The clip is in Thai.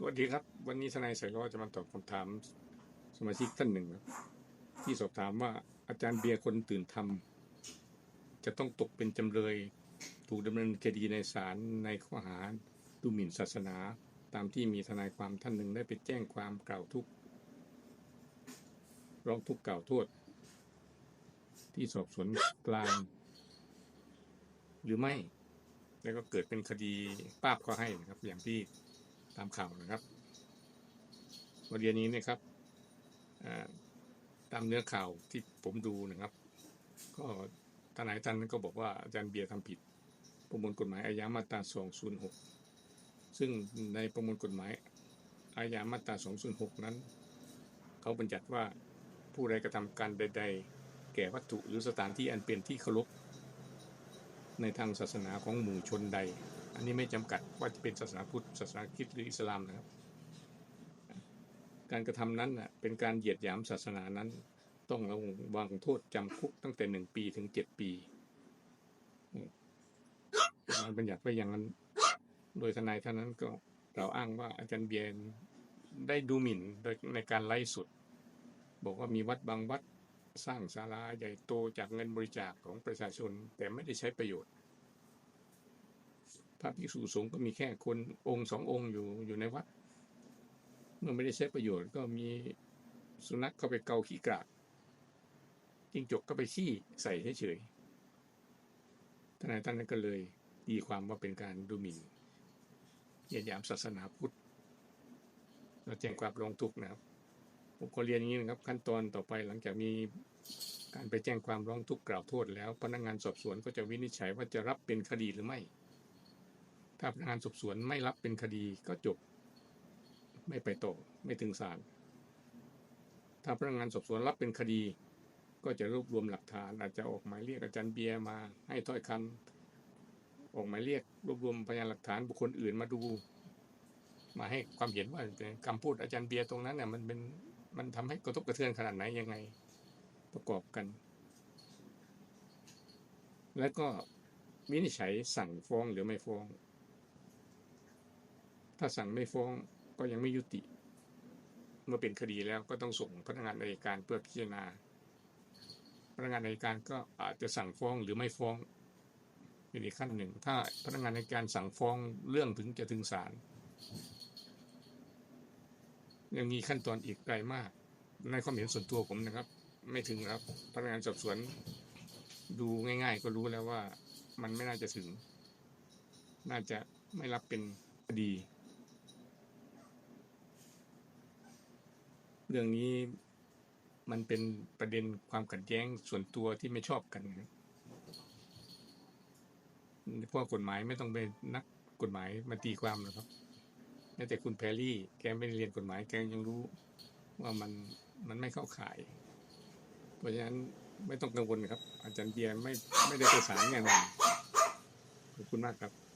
สวัสดีครับ วันนี้ทนายสายล้อจะมาตอบคำถามสมาชิกท่านหนึ่งครับที่สอบถามว่าอาจารย์เบียร์คนตื่นทำจะต้องตกเป็นจำเลย ถูกดำเนินคดีในศาลในข้อหาดูหมิ่นศาสนา ตามที่มีทนายความท่านหนึ่งได้ไปแจ้งความกล่าวทุกร้องทุกข์กล่าวโทษ ที่สอบสวนกลาง หรือไม่ แล้วก็เกิดเป็นคดีป้าบก็ให้นะครับ อย่างที่ ตามข่าวนะครับวันเรียนนี้นะครับตามเนื้อข่าวที่ผมดูนะครับ ก็ทนายท่านก็บอกว่าอาจารย์เบียร์ทำผิด ประมวลกฎหมายอาญามาตรา 206 ซึ่งในประมวลกฎหมายอาญามาตรา 206 นั้น เขาบัญญัติว่าผู้ใดกระทำการใด ๆ แก่วัตถุหรือสถานที่อันเป็นที่เคารพในทางศาสนาของหมู่ชนใด อันนี้ไม่จำกัดว่าจะเป็นศาสนาพุทธศาสนาคริสต์หรืออิสลามนะครับ การกระทำนั้นนะเป็นการเหยียดหยามศาสนานั้น ต้องระวังโทษจำคุกตั้งแต่หนึ่งปีถึงเจ็ดปีมันบัญญัติไว้อย่างนั้น โดยทนายท่านนั้นก็กล่าวอ้างว่าอาจารย์เบียนได้ดูหมิ่นโดยในการไล่สุด บอกว่ามีวัดบางวัดสร้างศาลาใหญ่โตจากเงินบริจาคของประชาชน แต่ไม่ได้ใช้ประโยชน์ พระภิกษุสงฆ์ก็มีแค่คนองค์สององค์อยู่อยู่ในวัด เมื่อไม่ได้ใช้ประโยชน์ก็มีสุนัขเข้าไปเกาขี้กราดจิ้งจกก็ไปขี้ใส่เฉยๆทนายท่านนั้นก็เลยตีความว่าเป็นการดูหมิ่นเหยียดหยามศาสนาพุทธเราแจ้งความร้องทุกข์นะครับผมก็เรียนอย่างนี้นะครับขั้นตอนต่อไปหลังจากมีการไปแจ้งความร้องทุกข์กล่าวโทษแล้วพนักงานสอบสวนก็จะวินิจฉัยว่าจะรับเป็นคดีหรือไม่ ถ้าพนักงานสอบสวนไม่รับเป็นคดีก็จบ ไม่ไปต่อไม่ถึงศาลถ้าพนักงานสอบสวนรับเป็นคดี ก็จะรวบรวมหลักฐาน อาจจะออกหมายเรียกอาจารย์เบียร์มาให้ถ้อยคำออกหมายเรียก รวบรวมพยานหลักฐานบุคคลอื่นมาดู มาให้ความเห็นว่าคำพูดอาจารย์เบียร์ตรงนั้นเนี่ยมันเป็นมันทำให้กระทบกระเทือนขนาดไหนยังไง ประกอบกัน แล้วก็วินิจฉัยสั่งฟ้องหรือไม่ฟ้อง ถ้าสั่งไม่ฟ้องก็ยังไม่ยุติ เมื่อเป็นคดีแล้วก็ต้องส่งพนักงานอัยการเพื่อพิจารณา พนักงานอัยการก็อาจจะสั่งฟ้องหรือไม่ฟ้องเป็นอีกขั้นหนึ่ง ถ้าพนักงานอัยการสั่งฟ้องเรื่องถึงจะถึงศาลยังมีขั้นตอนอีกไกลมาก ในความเห็นส่วนตัวผมนะครับ ไม่ถึงครับพนักงานสอบสวนดูง่าย ๆ ก็รู้แล้วว่ามันไม่น่าจะถึง น่าจะไม่รับเป็นคดี เรื่องนี้มันเป็นประเด็นความขัดแย้งส่วนตัวที่ไม่ชอบกันพราะกฎหมายไม่ต้องเป็นนักกฎหมายมาตีความหรอกครับแม้แต่คุณแพรรี่แกไม่เรียนกฎหมายแกยังรู้ว่ามันมันไม่เข้าข่าย เพราะฉะนั้นไม่ต้องกังวลครับ อาจารย์เบียร์ไม่ไม่ได้ประสานแน่นอนขอบคุณมากครับ